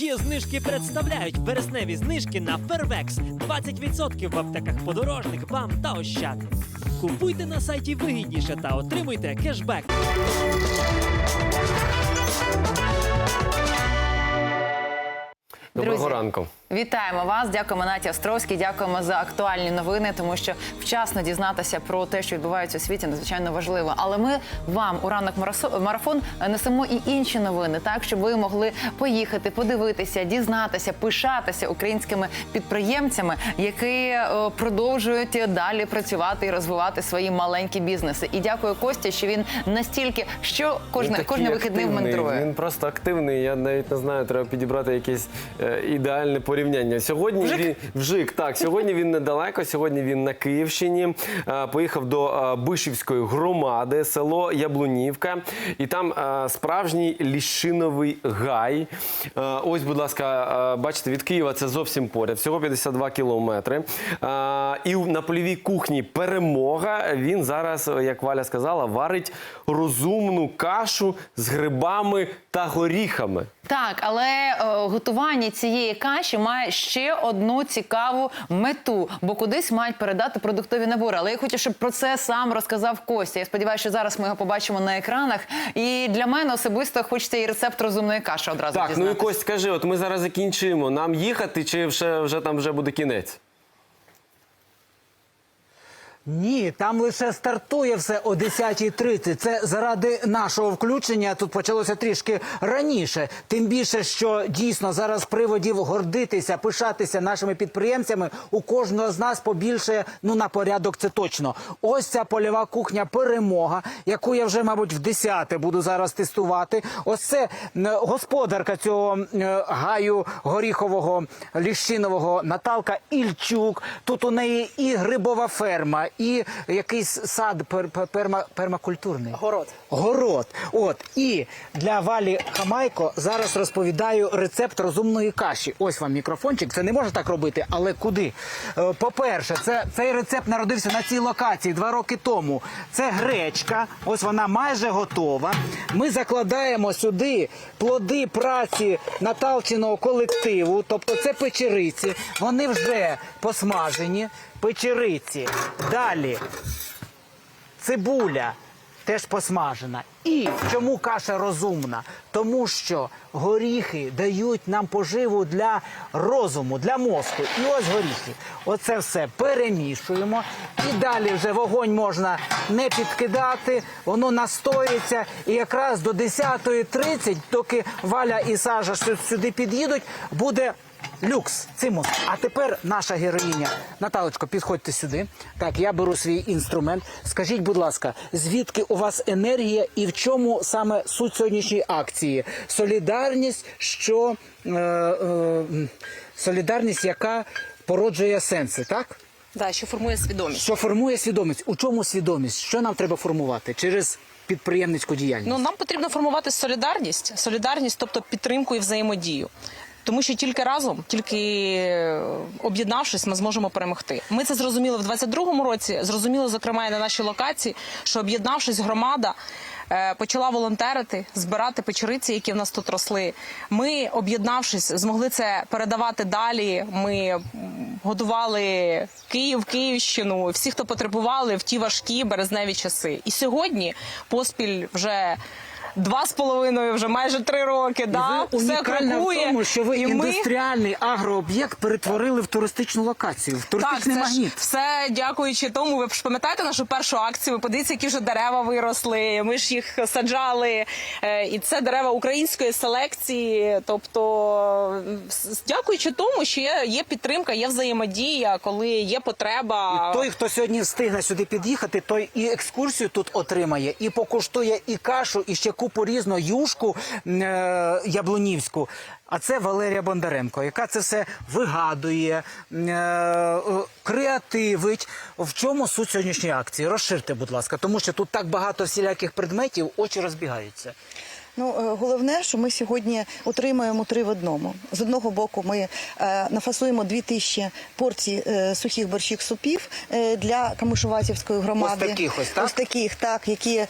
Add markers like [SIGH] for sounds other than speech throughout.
Є знижки представляють вересневі знижки на Фервекс. 20% в аптеках подорожник, бам та ощад. Купуйте на сайті вигідніше та отримуйте кешбек. Доброго Друзі, ранку. Вітаємо вас. Дякуємо Наті Островській. Дякуємо за актуальні новини, тому що вчасно дізнатися про те, що відбувається у світі, надзвичайно важливо. Але ми вам у ранок марафон несемо і інші новини, так щоб ви могли поїхати, подивитися, дізнатися, пишатися українськими підприємцями, які е, продовжують далі працювати і розвивати свої маленькі бізнеси. І дякую Кості, що він настільки що кожне кожне вихідний мандрує. Він просто активний. Я навіть не знаю, треба підібрати якесь е, ідеальне порівняння. Сьогодні він вжик. Так, сьогодні він недалеко. Сьогодні він на Київщині. Е, поїхав до е, Бишівської громади, село Яблунівка, і там е, справжній ліщиновий гай. Ось, будь ласка, бачите, від Києва це зовсім поряд, всього 52 кілометри. І на польовій кухні перемога. Він зараз, як Валя сказала, варить розумну кашу з грибами та горіхами. Так, але готування цієї каші має ще одну цікаву мету, бо кудись мають передати продуктові набори. Але я хочу, щоб про це сам розказав Костя. Я сподіваюся, що зараз ми його побачимо на екранах. І для мене особисто хочеться і рецепт розумної каші одразу Так, ну і. Кость, скажи, от ми зараз закінчуємо. Нам їхати чи вже, вже там вже буде кінець? Ні, там лише стартує все о 10.30. Це заради нашого включення. Тут почалося трішки раніше. Тим більше, що дійсно зараз приводів гордитися, пишатися нашими підприємцями. У кожного з нас побільше ну на порядок. Це точно. Ось ця польова кухня перемога, яку я вже, мабуть, в 10 буду зараз тестувати. Ось це господарка цього гаю горіхового ліщинового Наталка Ільчук. Тут у неї і грибова ферма, і якийсь сад пер, пер- перма, пермакультурний. Город. Город. От. І для Валі Хамайко зараз розповідаю рецепт розумної каші. Ось вам мікрофончик. Це не можна так робити, але куди? Е, По-перше, це, цей рецепт народився на цій локації два роки тому. Це гречка. Ось вона майже готова. Ми закладаємо сюди плоди праці Наталчиного колективу, тобто це печериці. Вони вже посмажені. Печериці. Далі цибуля теж посмажена. І чому каша розумна? Тому що горіхи дають нам поживу для розуму, для мозку. І ось горіхи. Оце все перемішуємо. І далі вже вогонь можна не підкидати, воно настоїться. І якраз до 10.30, доки Валя і Сажа сюди під'їдуть, буде Люкс, цимус. А тепер наша героїня. Наталочко, підходьте сюди. Так, я беру свій інструмент. Скажіть, будь ласка, звідки у вас енергія і в чому саме суть сьогоднішньої акції? Солідарність, що е, е, солідарність, яка породжує сенси, так? Да, що формує свідомість. Що формує свідомість? У чому свідомість? Що нам треба формувати через підприємницьку діяльність? Ну нам потрібно формувати солідарність, солідарність, тобто підтримку і взаємодію. Тому що тільки разом, тільки е, об'єднавшись, ми зможемо перемогти. Ми це зрозуміли в 22-му році. Зрозуміло, зокрема, і на нашій локації, що об'єднавшись, громада е, почала волонтерити, збирати печериці, які в нас тут росли. Ми, об'єднавшись, змогли це передавати далі. Ми годували Київ, Київщину, всі, хто потребували в ті важкі березневі часи. І сьогодні поспіль вже. Два з половиною, вже майже три роки. да, ви все унікальна в тому, що ви І ми- індустріальний агрооб'єкт перетворили в туристичну локацію, в Так, туристичний це ж все дякуючи тому. Ви ж пам'ятаєте нашу першу акцію? Ви подивіться, які вже дерева виросли. Ми ж їх саджали. Е, І це дерева української селекції. Тобто, дякуючи тому, що є, є підтримка, є взаємодія, коли є потреба. І той, хто сьогодні встигне сюди під'їхати, той і екскурсію тут отримає, і покуштує і кашу, і ще купу різну юшку е, яблунівську. А це Валерія Бондаренко, яка це все вигадує, е, е, креативить. В чому суть сьогоднішньої акції? Розширте, будь ласка, тому що тут так багато всіляких предметів, очі розбігаються. Ну, е, головне, що ми сьогодні отримуємо три в одному. З одного боку, ми е, нафасуємо дві тисячі порцій е, сухих борщих супів для Камишуватівської громади. Ось таких ось, так? Ось таких, так, які,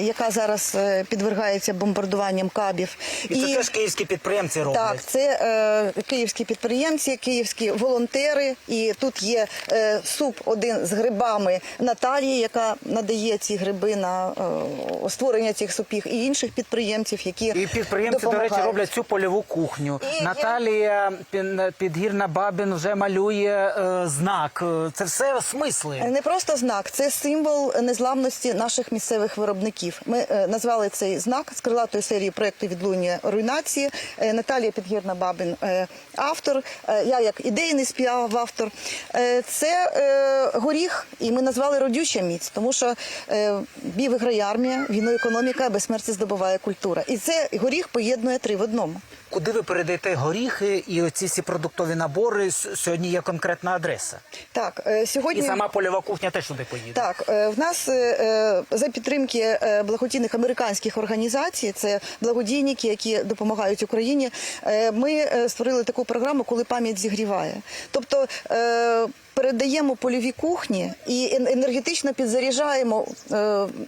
яка зараз підвергається бомбардуванням кабів. І це теж київські підприємці роблять. Так, це е, київські підприємці, київські волонтери. І тут є е, суп один з грибами Наталії, яка надає ці гриби на е, створення цих супів, і інших підприємців, які І підприємці, до речі, роблять цю польову кухню. І Наталія Пін- Підгірна Бабін вже малює е, знак. Це все смисли. Не просто знак, це символ незламності наших місцевих виробників. Ми е, назвали цей знак з крилатої серії проекту відлуння руйнації. Е, Наталія Підгірна Бабін е, автор. Е, я як ідейний співавтор. Е, це е, горіх, і ми назвали родюча міць, тому що е, бій виграє армія, війну економіка, безсмерті здобуває культура. І це горіх поєднує три в одному. Куди ви передаєте горіхи і оці всі продуктові набори? Сьогодні є конкретна адреса. Так, е, сьогодні І сама польова кухня теж туди поїде. Так, е, в нас е, за підтримки благодійних американських організацій, це благодійники, які допомагають Україні. Ми створили таку програму, коли пам'ять зігріває. Тобто передаємо польові кухні і ен- енергетично підзаряджаємо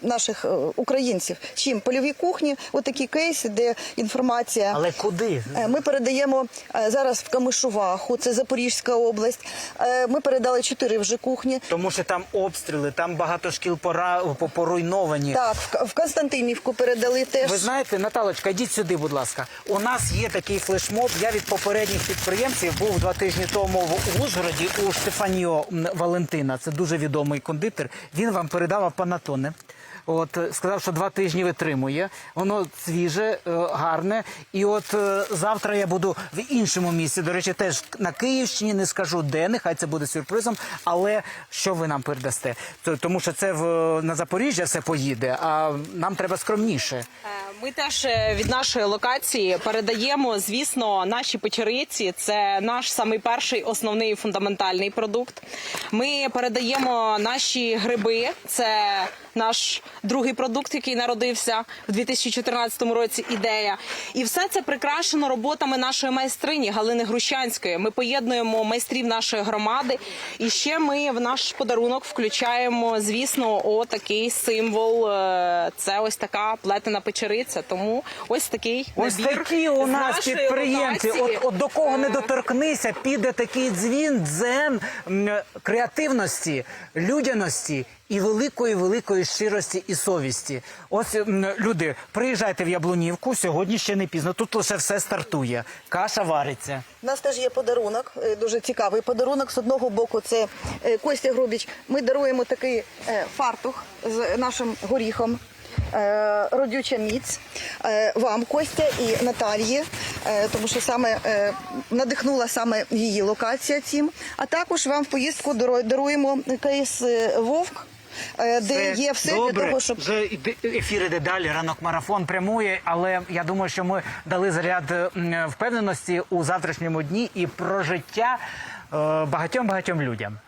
наших українців. Чим польові кухні, отакі кейси, де інформація. Але куди? Е, Ми передаємо е, зараз в Камишуваху, це Запорізька область. Е, Ми передали чотири вже кухні. Тому що там обстріли, там багато шкіл пора по- поруйновані. Так, в Константинівку передали теж. Ви знаєте, Наталочка, йдіть сюди, будь ласка. У нас є такий флешмоб. Я від попередніх підприємців був два тижні тому в Ужгороді у Штефаніо м, Валентина. Це дуже відомий кондитер. Він вам передав панатоне. От е, сказав, що два тижні витримує. Воно свіже, е, гарне. І от е, завтра я буду в іншому місці. До речі, теж на Київщині не скажу де, нехай це буде сюрпризом. Але що ви нам передасте? Тому що це в на Запоріжжя все поїде, а нам треба скромніше. Ми теж від нашої локації передаємо, звісно, наші печериці. Це наш самий перший основний фундаментальний продукт. Ми передаємо наші гриби. Це наш другий продукт, який народився в 2014 році. Ідея, і все це прикрашено роботами нашої майстрині Галини Грущанської. Ми поєднуємо майстрів нашої громади. І ще ми в наш подарунок включаємо, звісно, отакий символ. е, Це ось така плетена печериця. Тому ось такий Ось набір такі у нас підприємці. От, от до кого не доторкнися, піде такий дзвін, дзен креативності, людяності і великої, великої щирості і совісті. Ось люди, приїжджайте в Яблунівку. Сьогодні ще не пізно. Тут лише все стартує. Каша вариться. У нас теж є подарунок, е, дуже цікавий подарунок. З одного боку, це е, Костя Грубіч. Ми даруємо такий е, фартух з нашим горіхом. Родюча міць вам, Костя і Наталії, тому що саме надихнула саме її локація цим. А також вам в поїздку дару- даруємо кейс Вовк, е, де є все добре. для того, щоб вже іде- ефір іде далі. Ранок марафон прямує. Але я думаю, що ми дали заряд м, впевненості у завтрашньому дні і про життя багатьом багатьом людям.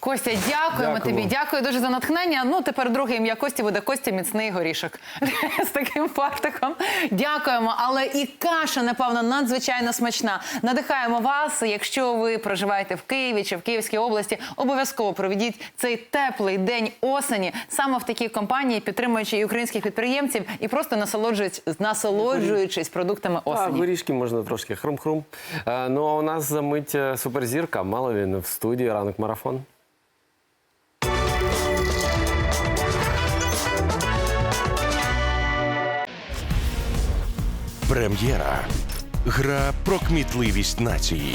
Костя, дякуємо Дякую. тобі. Дякую дуже за натхнення. Ну тепер друге ім'я Кості буде Костя міцний горішок [LAUGHS] з таким фартиком. Дякуємо. Але і каша, напевно, надзвичайно смачна. Надихаємо вас. Якщо ви проживаєте в Києві чи в Київській області, обов'язково проведіть цей теплий день осені саме в такій компанії, підтримуючи і українських підприємців і просто насолоджуючись, насолоджуючись продуктами осені. горішки можна трошки хрум-хрум. Е, Ну а у нас за мить е, суперзірка. Мало він в студії ранок марафон. Прем'єра. Гра про кмітливість нації.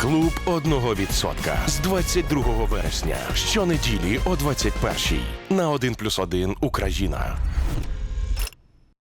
Клуб одного відсотка з 22 вересня. Щонеділі о 21-й на 1+,1 Україна.